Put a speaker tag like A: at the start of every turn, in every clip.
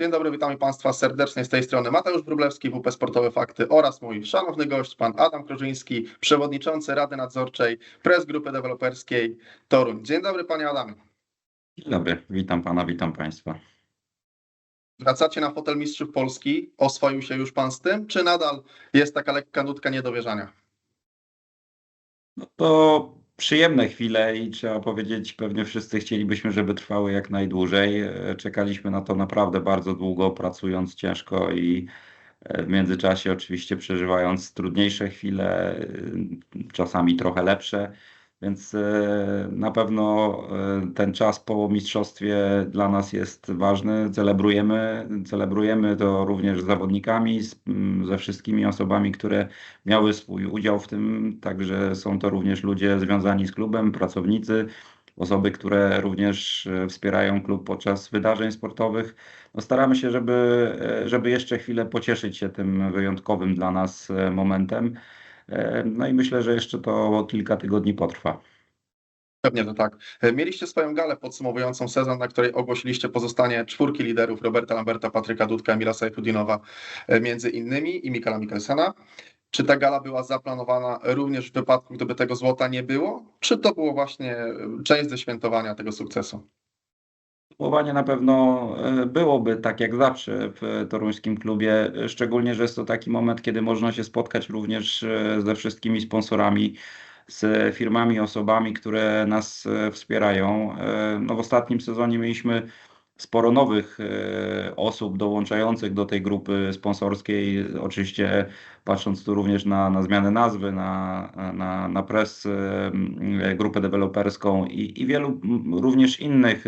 A: Dzień dobry, witam Państwa serdecznie z tej strony Mateusz Wróblewski, WP Sportowe Fakty oraz mój szanowny gość, pan Adam Krożyński, przewodniczący Rady Nadzorczej Press Grupy Deweloperskiej Toruń. Dzień dobry Panie Adamie.
B: Dzień dobry, witam pana, witam państwa.
A: Wracacie na fotel Mistrzów Polski. Oswoił się już Pan z tym, czy nadal jest taka lekka nutka niedowierzania?
B: No to przyjemne chwile i trzeba powiedzieć, pewnie wszyscy chcielibyśmy, żeby trwały jak najdłużej. E, Czekaliśmy na to naprawdę bardzo długo, pracując ciężko i e, w międzyczasie oczywiście przeżywając trudniejsze chwile, e, czasami trochę lepsze. Więc e, na pewno e, ten czas po mistrzostwie dla nas jest ważny. Celebrujemy, celebrujemy to również z zawodnikami, z, m, ze wszystkimi osobami, które miały swój udział w tym. Także są to również ludzie związani z klubem, pracownicy, osoby, które również e, wspierają klub podczas wydarzeń sportowych. No staramy się, żeby, żeby jeszcze chwilę pocieszyć się tym wyjątkowym dla nas momentem. E, No i myślę, że jeszcze to kilka tygodni potrwa.
A: Pewnie to tak. Mieliście swoją galę podsumowującą sezon, na której ogłosiliście pozostanie czwórki liderów Roberta Lamberta, Patryka Dudka, Emila Sajfudinowa e, między innymi i Mikala Mikkelsena. Czy ta gala była zaplanowana również w wypadku, gdyby tego złota nie było? Czy to było właśnie e, część ze świętowania tego sukcesu?
B: Podsumowanie na pewno e, byłoby tak jak zawsze w toruńskim klubie, e, szczególnie, że jest to taki moment, kiedy można się spotkać również e, ze wszystkimi sponsorami, z firmami, osobami, które nas wspierają. No w ostatnim sezonie mieliśmy sporo nowych osób dołączających do tej grupy sponsorskiej. Oczywiście patrząc tu również na, na zmianę nazwy, na, na, na press, m, grupę deweloperską i, i wielu również innych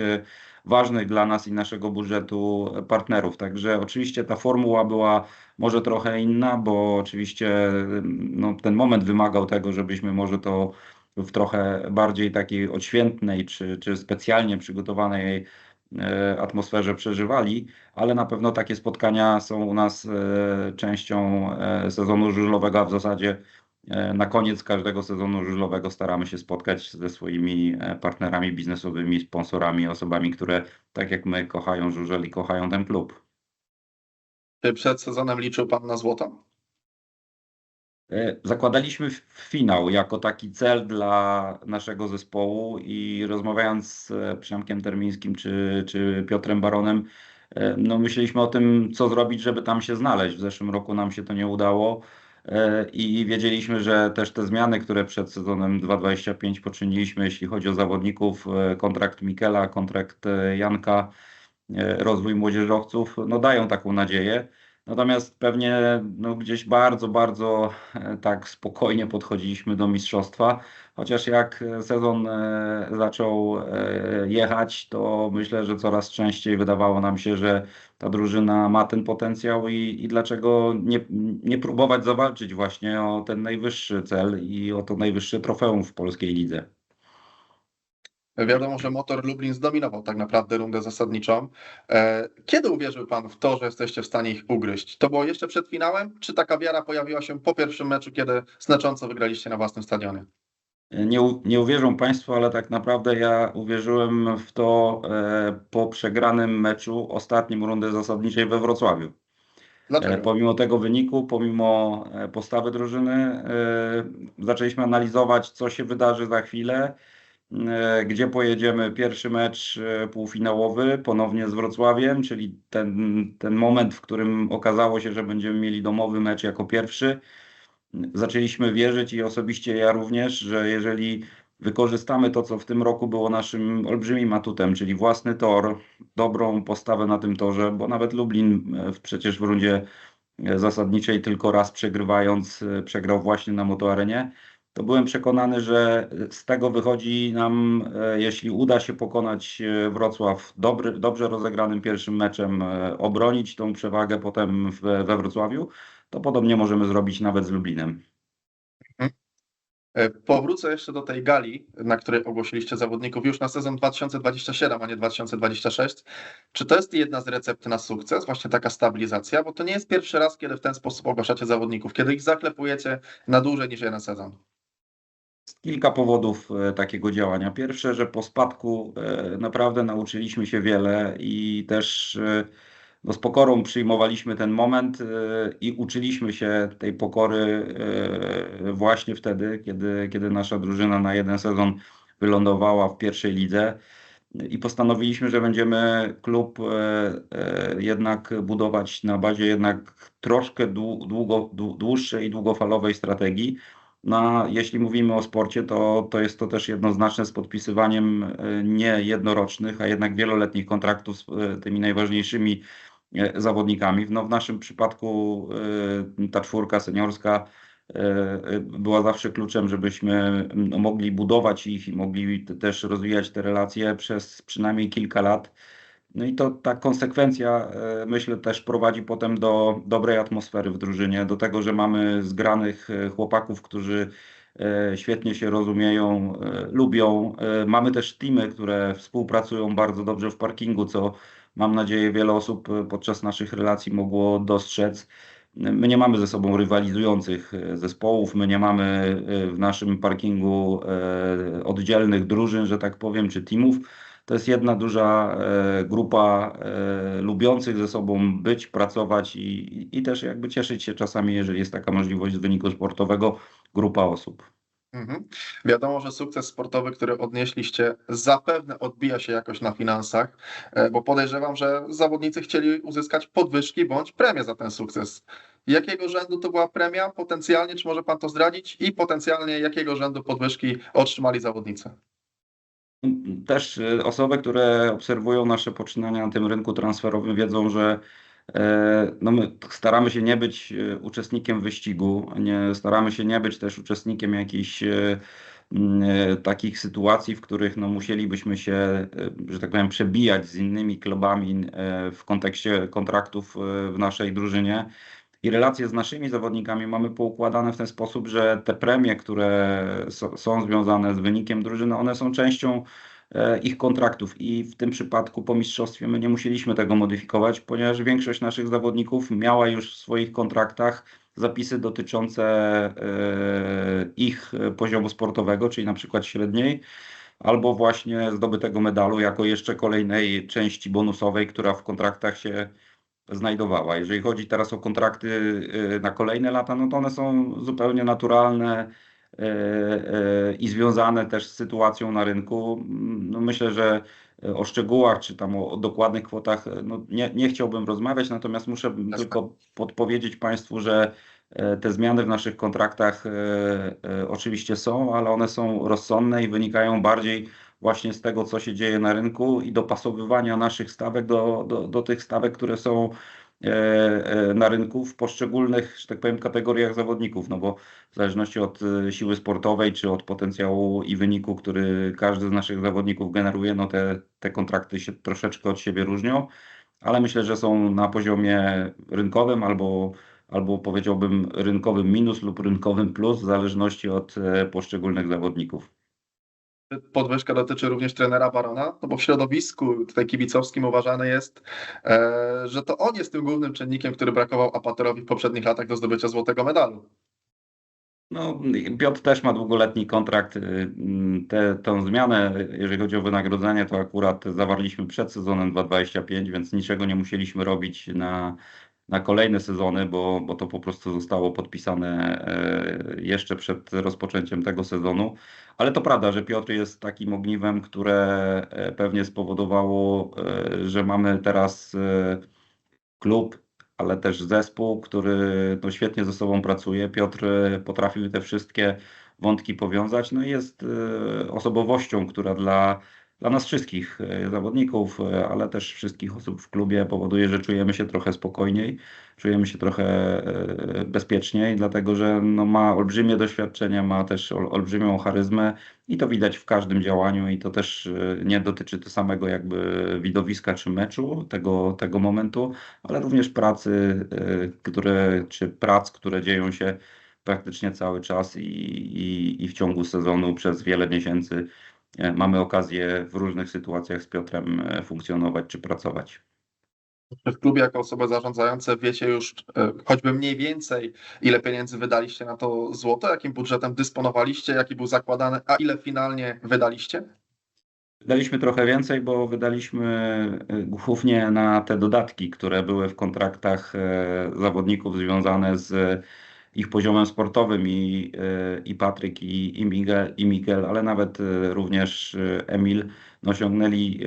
B: ważnych dla nas i naszego budżetu partnerów. Także oczywiście ta formuła była może trochę inna, bo oczywiście no, ten moment wymagał tego, żebyśmy może to w trochę bardziej takiej odświętnej czy, czy specjalnie przygotowanej e, atmosferze przeżywali, ale na pewno takie spotkania są u nas e, częścią e, sezonu żużlowego, a w zasadzie na koniec każdego sezonu żużlowego staramy się spotkać ze swoimi e, partnerami biznesowymi, sponsorami, osobami, które tak jak my kochają żużel i kochają ten klub.
A: Czy przed sezonem liczył Pan na złoto?
B: E, Zakładaliśmy finał jako taki cel dla naszego zespołu i rozmawiając z e, Przemkiem Termińskim czy, czy Piotrem Baronem, e, no myśleliśmy o tym, co zrobić, żeby tam się znaleźć. W zeszłym roku nam się to nie udało e, i wiedzieliśmy, że też te zmiany, które przed sezonem 2025 poczyniliśmy, jeśli chodzi o zawodników, e, kontrakt Mikela, kontrakt e, Janka, e, rozwój młodzieżowców, no dają taką nadzieję. Natomiast pewnie no, gdzieś bardzo, bardzo e, tak spokojnie podchodziliśmy do mistrzostwa. Chociaż jak e, sezon e, zaczął jechać, to myślę, że coraz częściej wydawało nam się, że ta drużyna ma ten potencjał i, i dlaczego nie, nie próbować zawalczyć właśnie o ten najwyższy cel i o to najwyższe trofeum w polskiej lidze.
A: Wiadomo, że Motor Lublin zdominował tak naprawdę rundę zasadniczą. E, Kiedy uwierzył Pan w to, że jesteście w stanie ich ugryźć? To było jeszcze przed finałem, czy taka wiara pojawiła się po pierwszym meczu, kiedy znacząco wygraliście na własnym stadionie?
B: Nie, nie uwierzą Państwo, ale tak naprawdę ja uwierzyłem w to e, po przegranym meczu ostatnim rundy zasadniczej we Wrocławiu. E,
A: Dlaczego?
B: Pomimo tego wyniku, pomimo postawy drużyny, zaczęliśmy analizować, co się wydarzy za chwilę, gdzie pojedziemy. Pierwszy mecz e, półfinałowy, ponownie z Wrocławiem, czyli ten, ten moment, w którym okazało się, że będziemy mieli domowy mecz jako pierwszy. Zaczęliśmy wierzyć i osobiście ja również, że jeżeli wykorzystamy to, co w tym roku było naszym olbrzymim atutem, czyli własny tor, dobrą postawę na tym torze, bo nawet Lublin e, przecież w rundzie e, zasadniczej tylko raz przegrywając e, przegrał właśnie na motoarenie, to byłem przekonany, że z tego wychodzi nam, e, jeśli uda się pokonać e, Wrocław dobry, dobrze rozegranym pierwszym meczem, e, obronić tą przewagę potem we Wrocławiu, to podobnie możemy zrobić nawet z Lublinem.
A: E, Powrócę jeszcze do tej gali, na której ogłosiliście zawodników już na sezon 2027, a nie 2026. Czy to jest jedna z recept na sukces, właśnie taka stabilizacja? Bo to nie jest pierwszy raz, kiedy w ten sposób ogłaszacie zawodników, kiedy ich zaklepujecie na dłużej niż jeden sezon.
B: Kilka powodów e, takiego działania. Pierwsze, że po spadku e, naprawdę nauczyliśmy się wiele i też e, no z pokorą przyjmowaliśmy ten moment i uczyliśmy się tej pokory właśnie wtedy, kiedy, kiedy nasza drużyna na jeden sezon wylądowała w pierwszej lidze i postanowiliśmy, że będziemy klub jednak budować na bazie jednak troszkę długo, dłuższej i długofalowej strategii. No, jeśli mówimy o sporcie, to, to jest to też jednoznaczne z podpisywaniem e, nie jednorocznych, a jednak wieloletnich kontraktów z tymi najważniejszymi zawodnikami. No, w naszym przypadku ta czwórka seniorska E, e, była zawsze kluczem, żebyśmy mogli budować ich i mogli też rozwijać te relacje przez przynajmniej kilka lat. No i to ta konsekwencja, e, myślę, też prowadzi potem do dobrej atmosfery w drużynie, do tego, że mamy zgranych chłopaków, którzy świetnie się rozumieją, lubią. Mamy też teamy, które współpracują bardzo dobrze w parkingu, co mam nadzieję wiele osób podczas naszych relacji mogło dostrzec. My nie mamy ze sobą rywalizujących e, zespołów, my nie mamy e, w naszym parkingu e, oddzielnych drużyn, że tak powiem, czy teamów. To jest jedna duża grupa lubiących ze sobą być, pracować i, i też jakby cieszyć się czasami, jeżeli jest taka możliwość z wyniku sportowego, grupa osób.
A: Mhm. Wiadomo, że sukces sportowy, który odnieśliście, zapewne odbija się jakoś na finansach, e, bo podejrzewam, że zawodnicy chcieli uzyskać podwyżki bądź premię za ten sukces. Jakiego rzędu to była premia potencjalnie, czy może Pan to zdradzić? I potencjalnie jakiego rzędu podwyżki otrzymali zawodnicy?
B: Też e, osoby, które obserwują nasze poczynania na tym rynku transferowym, wiedzą, że E, no my staramy się nie być e, uczestnikiem wyścigu, nie, staramy się nie być też uczestnikiem jakichś e, takich sytuacji, w których no, musielibyśmy się, że tak powiem, przebijać z innymi klubami w kontekście kontraktów w naszej drużynie. I relacje z naszymi zawodnikami mamy poukładane w ten sposób, że te premie, które są związane z wynikiem drużyny, one są częścią E, ich kontraktów. I w tym przypadku po mistrzostwie my nie musieliśmy tego modyfikować, ponieważ większość naszych zawodników miała już w swoich kontraktach zapisy dotyczące e, ich poziomu sportowego, czyli na przykład średniej, albo właśnie zdobytego medalu jako jeszcze kolejnej części bonusowej, która w kontraktach się znajdowała. Jeżeli chodzi teraz o kontrakty e, na kolejne lata, no to one są zupełnie naturalne E, e, i związane też z sytuacją na rynku. No myślę, że o szczegółach czy tam o, o dokładnych kwotach no nie, nie chciałbym rozmawiać, natomiast muszę Jasne. tylko podpowiedzieć Państwu, że te zmiany w naszych kontraktach oczywiście są, ale one są rozsądne i wynikają bardziej właśnie z tego, co się dzieje na rynku i dopasowywania naszych stawek do, do, do tych stawek, które są E, e, na rynku w poszczególnych, że tak powiem, kategoriach zawodników, no bo w zależności od e, siły sportowej czy od potencjału i wyniku, który każdy z naszych zawodników generuje, no te, te kontrakty się troszeczkę od siebie różnią, ale myślę, że są na poziomie rynkowym albo, albo powiedziałbym rynkowym minus lub rynkowym plus, w zależności od poszczególnych zawodników
A: podwyżka dotyczy również trenera Barona, no bo w środowisku tutaj kibicowskim uważane jest, e, że to on jest tym głównym czynnikiem, który brakował Apatorowi w poprzednich latach do zdobycia złotego medalu.
B: No, Piotr też ma długoletni kontrakt. Y, te, tę zmianę, jeżeli chodzi o wynagrodzenie, to akurat zawarliśmy przed sezonem 2025, więc niczego nie musieliśmy robić na, na kolejne sezony, bo, bo to po prostu zostało podpisane e, jeszcze przed rozpoczęciem tego sezonu. Ale to prawda, że Piotr jest takim ogniwem, które e, pewnie spowodowało, e, że mamy teraz klub, ale też zespół, który no, świetnie ze sobą pracuje. Piotr potrafił te wszystkie wątki powiązać, no i jest osobowością, która dla dla nas wszystkich e, zawodników, e, ale też wszystkich osób w klubie powoduje, że czujemy się trochę spokojniej, czujemy się trochę e, bezpieczniej, dlatego że no ma olbrzymie doświadczenie, ma też olbrzymią charyzmę i to widać w każdym działaniu i to też nie dotyczy to samego jakby widowiska czy meczu, tego, tego momentu, ale również pracy, które, czy prac, które dzieją się praktycznie cały czas i, i, i w ciągu sezonu przez wiele miesięcy mamy okazję w różnych sytuacjach z Piotrem e, funkcjonować czy pracować.
A: W klubie jako osoby zarządzające wiecie już e, choćby mniej więcej, ile pieniędzy wydaliście na to złoto, jakim budżetem dysponowaliście, jaki był zakładany, a ile finalnie wydaliście?
B: Wydaliśmy trochę więcej, bo wydaliśmy e, głównie na te dodatki, które były w kontraktach e, zawodników związane z ich poziomem sportowym i, e, i Patryk, i, i, Miguel, i Miguel, ale nawet e, również e, Emil no, osiągnęli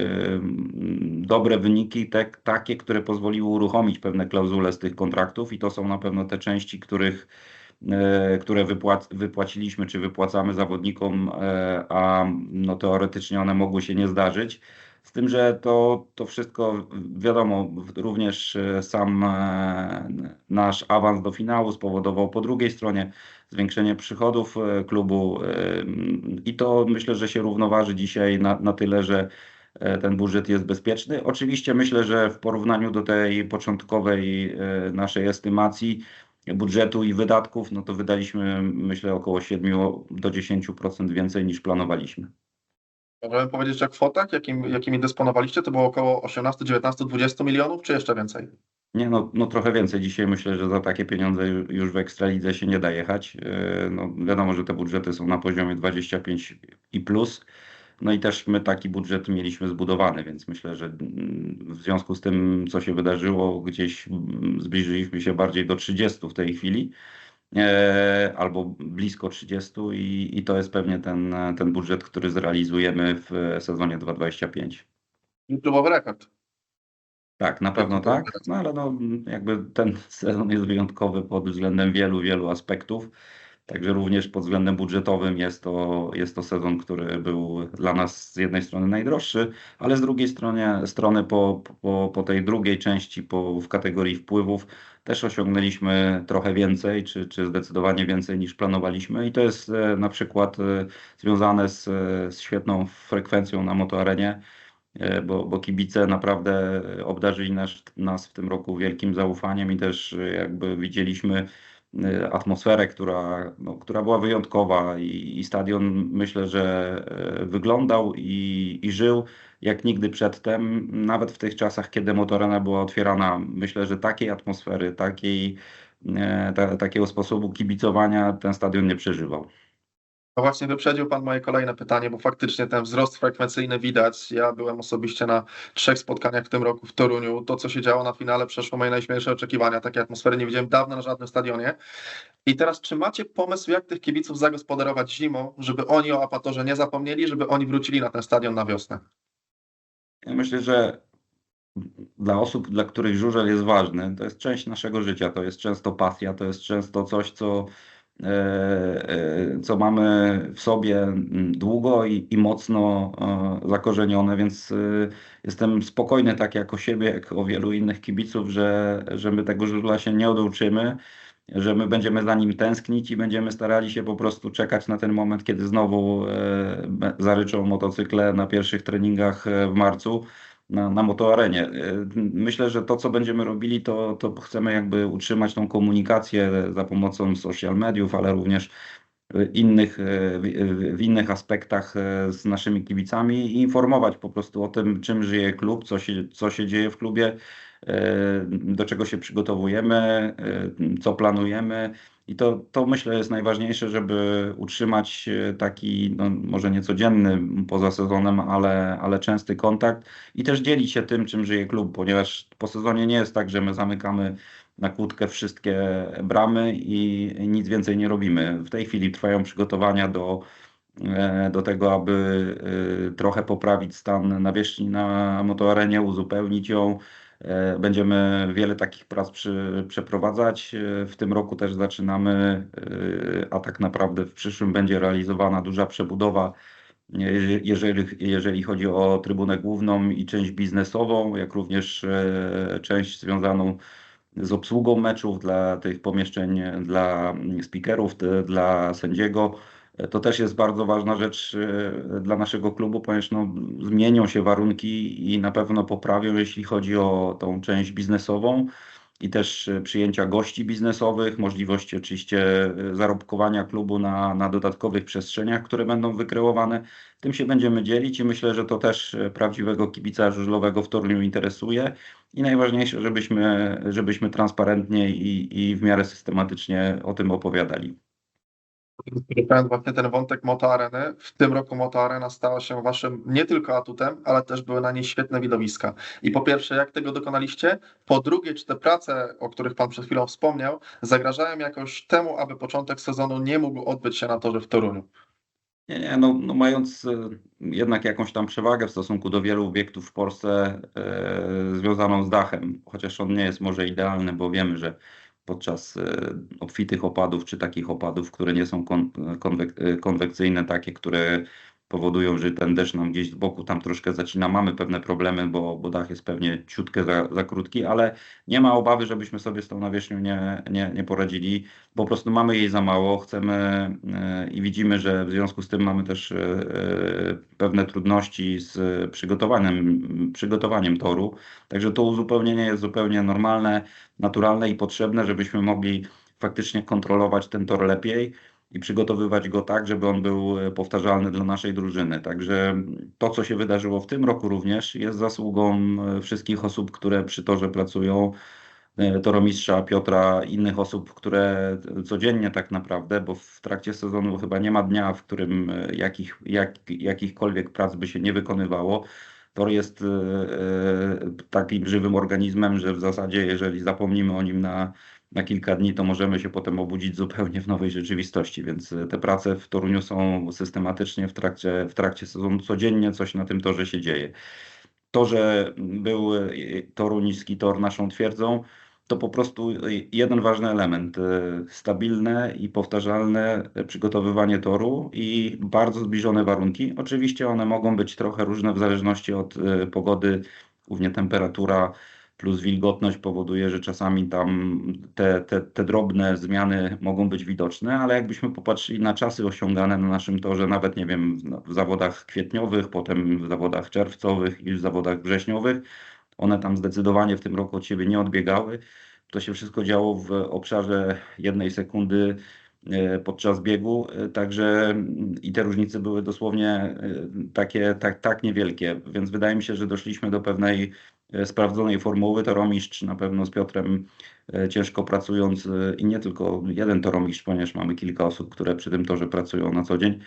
B: dobre wyniki, te, takie, które pozwoliły uruchomić pewne klauzule z tych kontraktów i to są na pewno te części, których które wypłac, wypłaciliśmy czy wypłacamy zawodnikom, a no teoretycznie one mogły się nie zdarzyć. Z tym, że to, to wszystko wiadomo, również e, sam e, nasz awans do finału spowodował po drugiej stronie zwiększenie przychodów e, klubu i to myślę, że się równoważy dzisiaj na, na tyle, że ten budżet jest bezpieczny. Oczywiście myślę, że w porównaniu do tej początkowej naszej estymacji budżetu i wydatków, no to wydaliśmy myślę około 7 do 10% więcej niż planowaliśmy.
A: Możemy powiedzieć, że kwotach, jakim, jakimi dysponowaliście, to było około 18, 19, 20 milionów, czy jeszcze więcej?
B: Nie, no, no trochę więcej dzisiaj myślę, że za takie pieniądze ju- już w Ekstralidze się nie da jechać. Yy, No, wiadomo, że te budżety są na poziomie 25 i plus. No i też my taki budżet mieliśmy zbudowany, więc myślę, że mm, w związku z tym, co się wydarzyło, gdzieś mm, zbliżyliśmy się bardziej do 30 w tej chwili, e, albo blisko 30 i, i to jest pewnie ten, ten budżet, który zrealizujemy w sezonie 2025.
A: I klubowy rekord.
B: Tak, na pewno tak,
A: teraz.
B: no ale no, jakby ten sezon jest wyjątkowy pod względem wielu, wielu aspektów. Także również pod względem budżetowym jest to, jest to sezon, który był dla nas z jednej strony najdroższy, ale z drugiej strony, strony po, po, po tej drugiej części, po, w kategorii wpływów, też osiągnęliśmy trochę więcej, czy, czy zdecydowanie więcej niż planowaliśmy. I to jest e, na przykład e, związane z, z świetną frekwencją na motoarenie e, bo, bo kibice naprawdę obdarzyli nas, nas w tym roku wielkim zaufaniem i też jakby widzieliśmy atmosferę, która, no, która była wyjątkowa i, i stadion myślę, że e, wyglądał i, i żył jak nigdy przedtem, nawet w tych czasach, kiedy motorena była otwierana. Myślę, że takiej atmosfery, takiej, e, ta, takiego sposobu kibicowania ten stadion nie przeżywał.
A: No właśnie wyprzedził Pan moje kolejne pytanie, bo faktycznie ten wzrost frekwencyjny widać. Ja byłem osobiście na trzech spotkaniach w tym roku w Toruniu. To, co się działo na finale, przeszło moje najśmielsze oczekiwania. Takiej atmosfery nie widziałem dawno na żadnym stadionie. I teraz, czy macie pomysł, jak tych kibiców zagospodarować zimą, żeby oni o Apatorze nie zapomnieli, żeby oni wrócili na ten stadion na wiosnę?
B: Ja myślę, że dla osób, dla których żużel jest ważny, to jest część naszego życia, to jest często pasja, to jest często coś, co, co mamy w sobie mm, długo i, i mocno e, zakorzenione, więc e, jestem spokojny tak jak o siebie, jak o wielu innych kibiców, że, że my tego żużla się nie oduczymy, że my będziemy za nim tęsknić i będziemy starali się po prostu czekać na ten moment, kiedy znowu e, zaryczą motocykle na pierwszych treningach e, w marcu na, na motoarenie. E, Myślę, że to, co będziemy robili, to, to chcemy jakby utrzymać tą komunikację za pomocą social mediów, ale również innych, e, w, innych aspektach e, z naszymi kibicami i informować po prostu o tym, czym żyje klub, co się, co się dzieje w klubie, do czego się przygotowujemy, co planujemy. I to, to myślę jest najważniejsze, żeby utrzymać e, taki, no, może nie codzienny poza sezonem, ale, ale częsty kontakt i też dzielić się tym, czym żyje klub, ponieważ po sezonie nie jest tak, że my zamykamy na kłódkę wszystkie bramy i nic więcej nie robimy. W tej chwili trwają przygotowania do, e, do tego, aby e, trochę poprawić stan nawierzchni na motoarenie, uzupełnić ją. E, Będziemy wiele takich prac przy, przeprowadzać. E, W tym roku też zaczynamy, e, a tak naprawdę w przyszłym będzie realizowana duża przebudowa Jeże- jeżeli, jeżeli chodzi o trybunę główną i część biznesową, jak również część związaną z obsługą meczów dla tych pomieszczeń, dla speakerów, dla sędziego. To też jest bardzo ważna rzecz e, dla naszego klubu, ponieważ no, zmienią się warunki i na pewno poprawią, jeśli chodzi o tą część biznesową i też e, przyjęcia gości biznesowych, możliwości oczywiście e, zarobkowania klubu na, na dodatkowych przestrzeniach, które będą wykreowane. Tym się będziemy dzielić i myślę, że to też prawdziwego kibica żużlowego w Toruniu interesuje. I najważniejsze, żebyśmy, żebyśmy transparentnie i, i w miarę systematycznie o tym opowiadali.
A: Poruszając właśnie ten wątek Moto Areny, w tym roku Moto Arena stała się waszym nie tylko atutem, ale też były na niej świetne widowiska. I po pierwsze, jak tego dokonaliście? Po drugie, czy te prace, o których pan przed chwilą wspomniał, zagrażają jakoś temu, aby początek sezonu nie mógł odbyć się na torze w Toruniu?
B: Nie, nie, no, no mając e, jednak jakąś tam przewagę w stosunku do wielu obiektów w Polsce e, związaną z dachem, chociaż on nie jest może idealny, bo wiemy, że podczas e, obfitych opadów, czy takich opadów, które nie są kon, konwek, e, konwekcyjne, takie, które powodują, że ten deszcz nam gdzieś z boku tam troszkę zacina. Mamy pewne problemy, bo, bo dach jest pewnie ciutkę za, za krótki, ale nie ma obawy, żebyśmy sobie z tą nawierzchnią nie, nie, nie poradzili. Po prostu mamy jej za mało, chcemy e, i widzimy, że w związku z tym mamy też e, pewne trudności z przygotowaniem, przygotowaniem toru. Także to uzupełnienie jest zupełnie normalne, naturalne i potrzebne, żebyśmy mogli faktycznie kontrolować ten tor lepiej i przygotowywać go tak, żeby on był e, powtarzalny dla naszej drużyny. Także to, co się wydarzyło w tym roku również jest zasługą e, wszystkich osób, które przy torze pracują, e, toromistrza Piotra, innych osób, które codziennie tak naprawdę, bo w trakcie sezonu chyba nie ma dnia, w którym jakich, jak, jakichkolwiek prac by się nie wykonywało. Tor jest takim żywym organizmem, że w zasadzie jeżeli zapomnimy o nim na na kilka dni, to możemy się potem obudzić zupełnie w nowej rzeczywistości. Więc e, te prace w Toruniu są systematycznie w trakcie, w trakcie sezonu, codziennie coś na tym torze się dzieje. To, że był e, toruński tor naszą twierdzą, to po prostu jeden ważny element. E, stabilne i powtarzalne przygotowywanie toru i bardzo zbliżone warunki. Oczywiście one mogą być trochę różne w zależności od pogody, głównie temperatura plus wilgotność powoduje, że czasami tam te, te, te drobne zmiany mogą być widoczne, ale jakbyśmy popatrzyli na czasy osiągane na naszym torze, nawet nie wiem, w zawodach kwietniowych, potem w zawodach czerwcowych i w zawodach wrześniowych, one tam zdecydowanie w tym roku od siebie nie odbiegały. To się wszystko działo w obszarze jednej sekundy e, podczas biegu, e, także i te różnice były dosłownie e, takie tak, tak niewielkie, więc wydaje mi się, że doszliśmy do pewnej sprawdzonej formuły. Toromistrz na pewno z Piotrem e, ciężko pracując e, i nie tylko jeden toromistrz, ponieważ mamy kilka osób, które przy tym torze pracują na co dzień,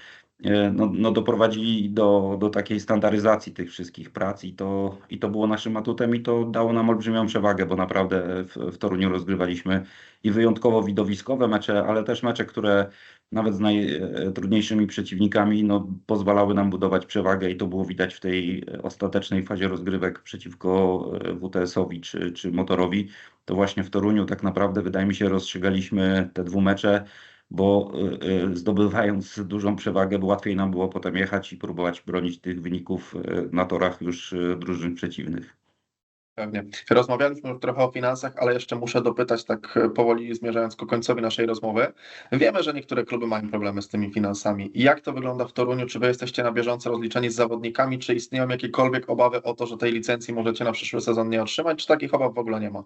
B: no, no doprowadzili do, do takiej standaryzacji tych wszystkich prac i to, i to było naszym atutem i to dało nam olbrzymią przewagę, bo naprawdę w, w Toruniu rozgrywaliśmy i wyjątkowo widowiskowe mecze, ale też mecze, które nawet z najtrudniejszymi przeciwnikami, no, pozwalały nam budować przewagę i to było widać w tej ostatecznej fazie rozgrywek przeciwko e, WTS-owi czy, czy Motorowi. To właśnie w Toruniu tak naprawdę wydaje mi się rozstrzygaliśmy te dwumecze, bo e, e, zdobywając dużą przewagę, łatwiej nam było potem jechać i próbować bronić tych wyników na torach już drużyn przeciwnych.
A: Pewnie. Rozmawialiśmy już trochę o finansach, ale jeszcze muszę dopytać, tak powoli zmierzając ku końcowi naszej rozmowy. Wiemy, że niektóre kluby mają problemy z tymi finansami. Jak to wygląda w Toruniu? Czy wy jesteście na bieżąco rozliczeni z zawodnikami? Czy istnieją jakiekolwiek obawy o to, że tej licencji możecie na przyszły sezon nie otrzymać? Czy takich obaw w ogóle nie ma?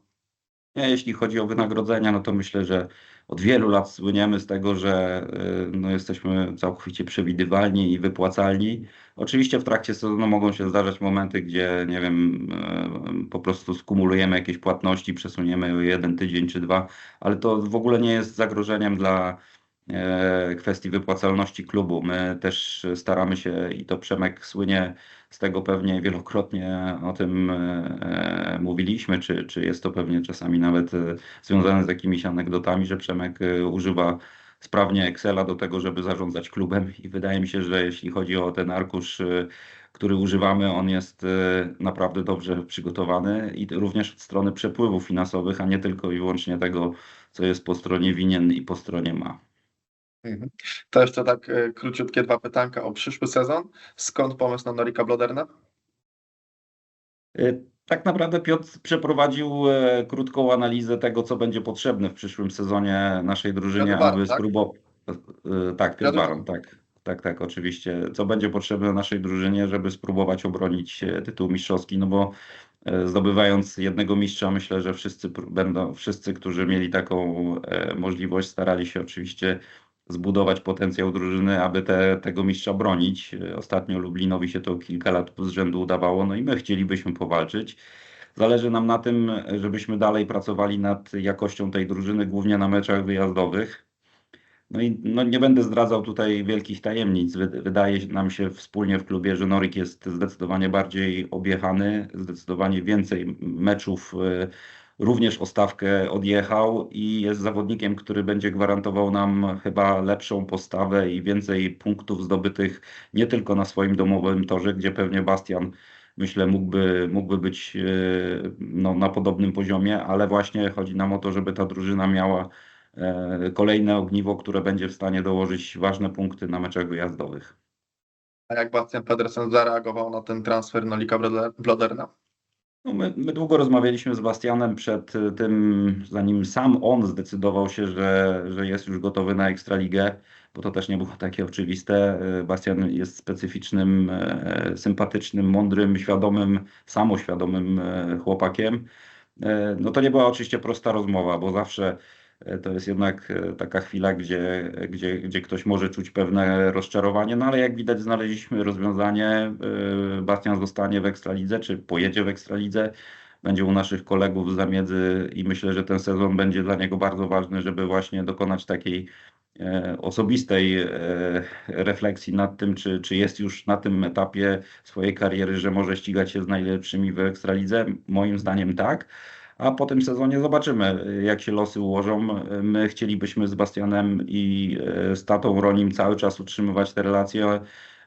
B: Nie, jeśli chodzi o wynagrodzenia, no to myślę, że od wielu lat słyniemy z tego, że y, no, jesteśmy całkowicie przewidywalni i wypłacalni. Oczywiście w trakcie sezonu mogą się zdarzać momenty, gdzie nie wiem, y, po prostu skumulujemy jakieś płatności, przesuniemy jeden tydzień czy dwa, ale to w ogóle nie jest zagrożeniem dla kwestii wypłacalności klubu. My też staramy się i to Przemek słynie z tego pewnie wielokrotnie o tym e, mówiliśmy, czy, czy jest to pewnie czasami nawet e, związane z jakimiś anegdotami, że Przemek e, używa sprawnie Excela do tego, żeby zarządzać klubem i wydaje mi się, że jeśli chodzi o ten arkusz, który używamy, on jest naprawdę dobrze przygotowany i również od strony przepływów finansowych, a nie tylko i wyłącznie tego, co jest po stronie winien i po stronie ma.
A: Mhm. To jeszcze tak e, króciutkie dwa pytanka o przyszły sezon. Skąd pomysł na Norika Bloderna?
B: E, tak naprawdę Piotr przeprowadził e, krótką analizę tego, co będzie potrzebne w przyszłym sezonie naszej drużynie,
A: Piotr
B: aby
A: tak?
B: spróbować. Tak, Piotr
A: Piotr
B: Baron, tak. Tak, tak, oczywiście. Co będzie potrzebne naszej drużynie, żeby spróbować obronić tytuł mistrzowski, no bo zdobywając jednego mistrza, myślę, że wszyscy będą, wszyscy, którzy mieli taką możliwość, starali się oczywiście zbudować potencjał drużyny, aby te, tego mistrza bronić. Ostatnio Lublinowi się to kilka lat z rzędu udawało, no i my chcielibyśmy powalczyć. Zależy nam na tym, żebyśmy dalej pracowali nad jakością tej drużyny, głównie na meczach wyjazdowych. No i no nie będę zdradzał tutaj wielkich tajemnic. Wy- Wydaje nam się wspólnie w klubie, że Norik jest zdecydowanie bardziej objechany, zdecydowanie więcej meczów, y, również o stawkę odjechał i jest zawodnikiem, który będzie gwarantował nam chyba lepszą postawę i więcej punktów zdobytych nie tylko na swoim domowym torze, gdzie pewnie Bastian myślę mógłby, mógłby być y, no, na podobnym poziomie, ale właśnie chodzi nam o to, żeby ta drużyna miała e, kolejne ogniwo, które będzie w stanie dołożyć ważne punkty na meczach wyjazdowych.
A: A jak Bastian Pedersen zareagował na ten transfer Nolika Blode- Bloderna?
B: No my, my długo rozmawialiśmy z Bastianem przed y, tym, zanim sam on zdecydował się, że, że jest już gotowy na Ekstraligę, bo to też nie było takie oczywiste. Y, Bastian jest specyficznym, e, sympatycznym, mądrym, świadomym, samoświadomym e, chłopakiem. E, No to nie była oczywiście prosta rozmowa, bo zawsze to jest jednak e, taka chwila, gdzie, gdzie, gdzie ktoś może czuć pewne rozczarowanie, no ale jak widać znaleźliśmy rozwiązanie. E, Bastian zostanie w Ekstralidze, czy pojedzie w Ekstralidze, będzie u naszych kolegów z zamiedzy i myślę, że ten sezon będzie dla niego bardzo ważny, żeby właśnie dokonać takiej e, osobistej e, refleksji nad tym, czy, czy jest już na tym etapie swojej kariery, że może ścigać się z najlepszymi w Ekstralidze. Moim zdaniem tak. A po tym sezonie zobaczymy, jak się losy ułożą. My chcielibyśmy z Bastianem i e, z tatą Ronim cały czas utrzymywać te relacje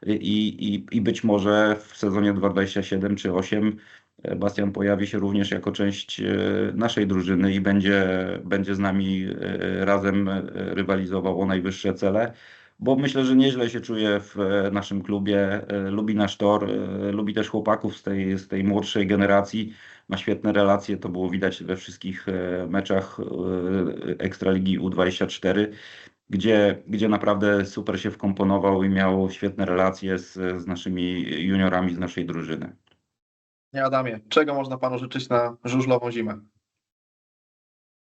B: i, i, i być może w sezonie 2027 czy 8 Bastian pojawi się również jako część e, naszej drużyny i będzie, będzie z nami e, razem e, rywalizował o najwyższe cele. Bo myślę, że nieźle się czuje w e, naszym klubie. e, Lubi nasz tor, e, lubi też chłopaków z tej, z tej młodszej generacji ma świetne relacje, to było widać we wszystkich meczach Ekstraligi U24, gdzie, gdzie naprawdę super się wkomponował i miał świetne relacje z, z naszymi juniorami z naszej drużyny.
A: Nie Adamie, czego można panu życzyć na żużlową zimę?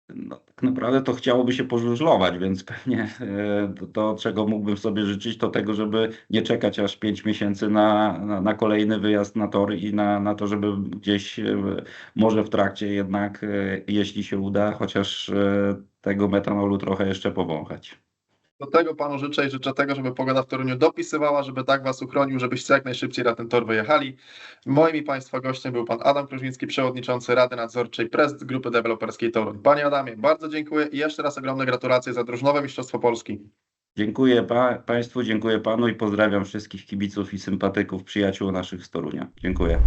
B: No, tak naprawdę to chciałoby się pożużlować, więc pewnie e, to, czego mógłbym sobie życzyć, to tego, żeby nie czekać aż 5 miesięcy na, na, na kolejny wyjazd na tor i na, na to, żeby gdzieś e, może w trakcie jednak, e, jeśli się uda, chociaż tego metanolu trochę jeszcze powąchać.
A: Do tego panu życzę i życzę tego, żeby pogoda w Toruniu dopisywała, żeby tak was uchronił, żebyście jak najszybciej na ten tor wyjechali. Moim i państwa gościem był pan Adam Krużnicki, przewodniczący Rady Nadzorczej Prezes Grupy Deweloperskiej Toruń. Panie Adamie, bardzo dziękuję i jeszcze raz ogromne gratulacje za drużynowe Mistrzostwo Polski.
B: Dziękuję pa, Państwu, dziękuję Panu i pozdrawiam wszystkich kibiców i sympatyków, przyjaciół naszych z Torunia. Dziękuję.